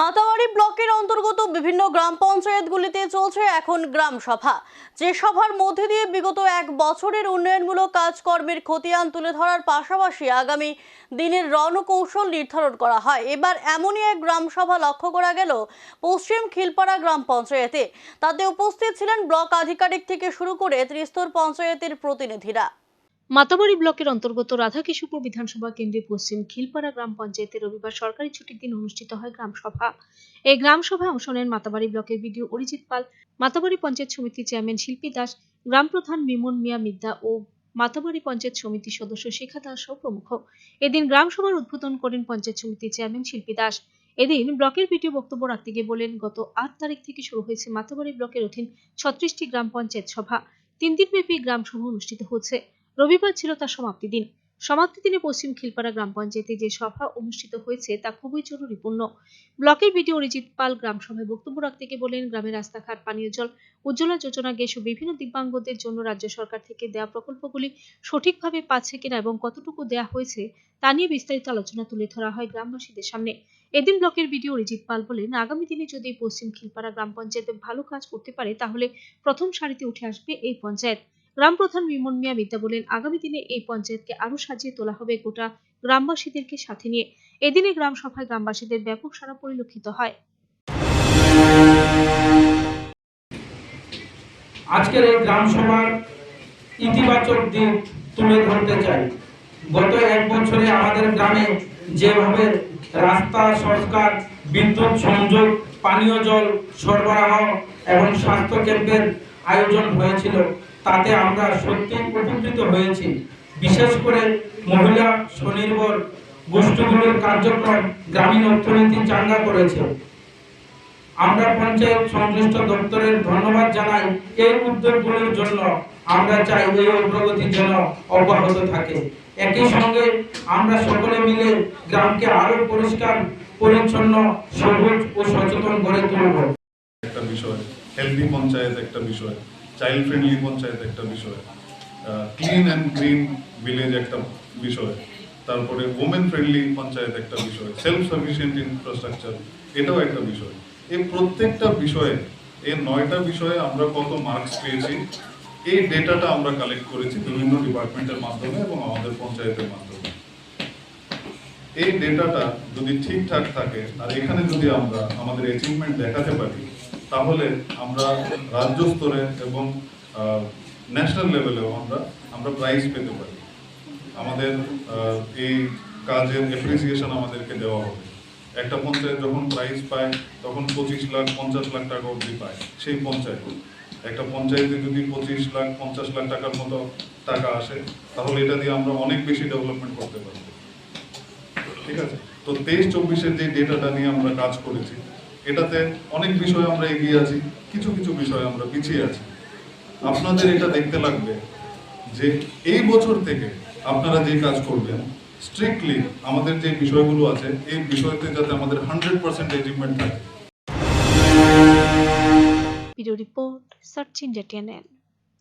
মাতাবাড়ি ব্লকের অন্তর্গত বিভিন্ন গ্রাম পঞ্চায়েতগুলিতে চলছে এখন গ্রাম সভা। যে সভার মধ্যে দিয়ে বিগত এক বছরের উন্নয়নমূলক কাজকর্মের খতিয়ান তুলে ধরার পাশাপাশি আগামী দিনের রণকৌশল নির্ধারণ করা হয়। এবার এমনই এক গ্রাম সভা লক্ষ্য করা গেল পশ্চিম খিলপাড়া গ্রাম পঞ্চায়েতে। তাতে উপস্থিত ছিলেন ব্লক আধিকারিক থেকে শুরু করে ত্রিস্তর পঞ্চায়েতের প্রতিনিধিরা। মাতাবাড়ি ব্লকের অন্তর্গত রাধাকিশোরপুর বিধানসভা কেন্দ্রের পশ্চিম খিলপাড়া গ্রাম পঞ্চায়েতে রবিবার সরকারি ছুটির দিন অনুষ্ঠিত হয় গ্রাম সভা। এই গ্রাম সভায় অংশ নেন মাতাবাড়ি ব্লকের বিডিও অরিজিৎ পাল, মাতাবাড়ি পঞ্চায়েত সমিতির চেয়ারম্যান শিল্পী দাস, গ্রাম প্রধান মিমন মিয়া মিদ্দা ও মাতাবাড়ি পঞ্চায়েত সমিতির সদস্য শিখা দাস সহ প্রমুখ। এদিন গ্রাম সভার উদ্বোধন করেন পঞ্চায়েত সমিতির চেয়ারম্যান শিল্পী দাস। এদিন ব্লকের ভিডিও বক্তব্য রাখতে গিয়ে বলেন, গত আট তারিখ থেকে শুরু হয়েছে মাতাবাড়ি ব্লকের অধীন ছত্রিশটি গ্রাম পঞ্চায়েত সভা। তিন দিনব্যাপী গ্রাম সভা অনুষ্ঠিত হচ্ছে। রবিবার ছিল তার সমাপ্তি দিন। সমাপ্তি দিনে পশ্চিম খিলপাড়া গ্রাম পঞ্চায়েতে যে সভা অনুষ্ঠিত হয়েছে তা খুবই জরুরিপূর্ণ। ব্লকের বিডিও অরিজিৎ পাল গ্রাম সভায় বক্তব্য রাখতে গিয়ে বলেন, গ্রামের রাস্তাঘাট, পানীয় জল, উজ্জ্বলা যোজনা, গ্যাস ও বিভিন্ন দিব্যাঙ্গদের জন্য রাজ্য সরকার থেকে দেওয়া প্রকল্পগুলি সঠিকভাবে পাচ্ছে কিনা এবং কতটুকু দেওয়া হয়েছে তা নিয়ে বিস্তারিত আলোচনা তুলে ধরা হয় গ্রামবাসীদের সামনে। এদিন ব্লকের বিডিও অরিজিৎ পাল বলেন, আগামী দিনে যদি পশ্চিম খিলপাড়া গ্রাম পঞ্চায়েতে ভালো কাজ করতে পারে তাহলে প্রথম সারিতে উঠে আসবে এই পঞ্চায়েত। গ্রাম প্রধান মিমন মিয়া মিদ্যা বলেন, আগামী দিনে এই পঞ্চায়েতকে আরও সাজিয়ে তোলা হবে গোটা গ্রামবাসীদেরকে সাথে নিয়ে। এদিনে গ্রাম সভায় গ্রামবাসীদের ব্যাপক সারা পরিলক্ষিত হয়। আজকের এই গ্রাম সভার ইতিবাচক দিক তুলে ধরতে চাই। গত এক বছরে আমাদের গ্রামে যেভাবে রাস্তা, সংস্কার, বিদ্যুৎ, সংযোগ, পানীয় জল, সরবরাহ এবং স্বাস্থ্য ক্যাম্পের আয়োজন হয়েছিল তাতে আমরা সত্যি উপকৃত হয়েছি। বিশেষ করে মহিলা স্বনির্ভর গোষ্ঠীগুলোর কার্যক্রম গ্রামীণ অর্থনীতি চাঙ্গা করেছে। আমরা পঞ্চায়েত সংশ্লিষ্ট দপ্তরের ধন্যবাদ জানাই। এই উদ্যোগগুলোর জন্য আমরা চাই এই অগ্রগতি যেন অব্যাহত থাকে। একই সঙ্গে আমরা সকলে মিলে গ্রামকে আরও পরিষ্কার, পরিচ্ছন্ন, সবুজ ও সচেতন করে তুলব। একটা বিষয় হেলদি পঞ্চায়েত একটা বিষয়। চাইল্ড ফ্রেন্ডলি পঞ্চায়েত একটা বিষয় ক্লিন অ্যান্ড গ্রিন ভিলেজ একটা বিষয়, তারপরে ওমেন ফ্রেন্ডলি পঞ্চায়েত একটা বিষয় সেলফ সাফিসিয়েন্ট ইনফ্রাস্ট্রাকচার এটাও একটা বিষয়। এই প্রত্যেকটা বিষয়ে, এই নয়টা বিষয়ে আমরা কত মার্কস পেয়েছি, এই ডেটাটা আমরা কালেক্ট করেছি বিভিন্ন ডিপার্টমেন্টের মাধ্যমে এবং আমাদের পঞ্চায়েতের মাধ্যমে। এই ডেটাটা যদি ঠিকঠাক থাকে, আর এখানে যদি আমরা আমাদের অ্যাচিভমেন্ট দেখাতে পারি তাহলে আমরা রাজ্য স্তরে এবং ন্যাশনাল লেভেলেও আমরা আমরা প্রাইজ পেতে পারি। আমাদের এই কাজের অ্যাপ্রিসিয়েশন আমাদেরকে দেওয়া হবে। একটা পঞ্চায়েত যখন প্রাইজ পায়, তখন পঁচিশ লাখ, পঞ্চাশ লাখ টাকা অবধি পায়, সেই পঞ্চায়েত। একটা পঞ্চায়েতে যদি পঁচিশ লাখ, পঞ্চাশ লাখ টাকার মতো টাকা আসে, তাহলে এটা দিয়ে আমরা অনেক বেশি ডেভেলপমেন্ট করতে পারব। ঠিক আছে? তো তেইশ চব্বিশের যে ডেটাটা নিয়ে আমরা কাজ করেছি এটাতে অনেক বিষয় আমরা এগিয়ে আছি, কিছু কিছু বিষয় আমরা পিছিয়ে আছি। আপনাদের এটা দেখতে লাগবে যে এই বছর থেকে আপনারা যে কাজ করবেন স্ট্রিক্টলি আমাদের যে বিষয়গুলো আছে, এই বিষয়তে যাতে আমাদের হান্ড্রেড পার্সেন্ট অ্যাচিভমেন্ট থাকে। Video report search India TNN